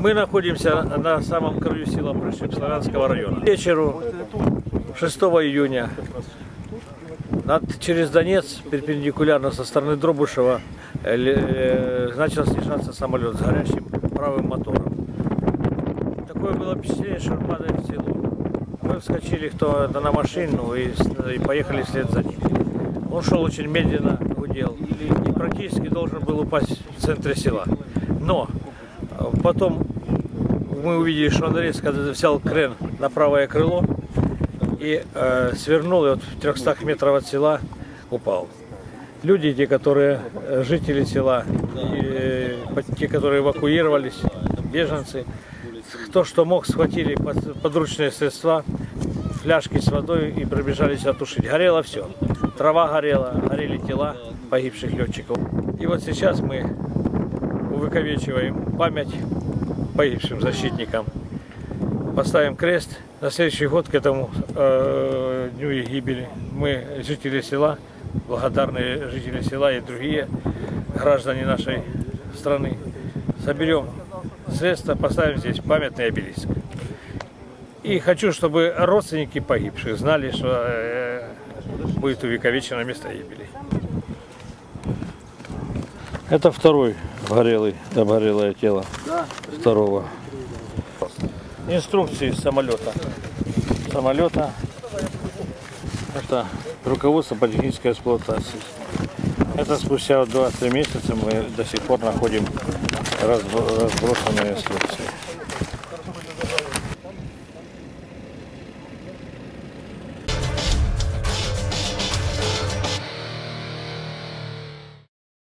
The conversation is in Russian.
Мы находимся на самом краю села Прышип Славянского района. К вечеру 6 июня над, через Донец, перпендикулярно со стороны Дробушева, э, э, начал снижаться самолет с горящим правым мотором. Такое было впечатление, что он падает в село. Мы вскочили кто на машину и, и поехали вслед за ним. Он шел очень медленно, гудел и практически должен был упасть в центре села. Но э, потом мы увидели, что он резко взял крен на правое крыло и э, свернул, и вот в 300 метров от села упал. Люди, те, которые э, жители села, и, э, те, которые эвакуировались, беженцы, кто что мог, схватили под- подручные средства, фляжки с водой и пробежались отушить. Горело все. Трава горела, горели тела погибших летчиков. И вот сейчас мы увековечиваем память погибшим защитникам. Поставим крест. На следующий год к этому э, дню их гибели мы, жители села, благодарные жители села и другие граждане нашей страны, соберем средства, поставим здесь памятный обелиск. И хочу, чтобы родственники погибших знали, что э, будет увековечено место гибели. Это второй горелый, обгорелое тело второго. Инструкции самолета. Самолета. Это руководство по технической эксплуатации. Это спустя 2-3 месяца мы до сих пор находим разбро- разбросанные инструкции.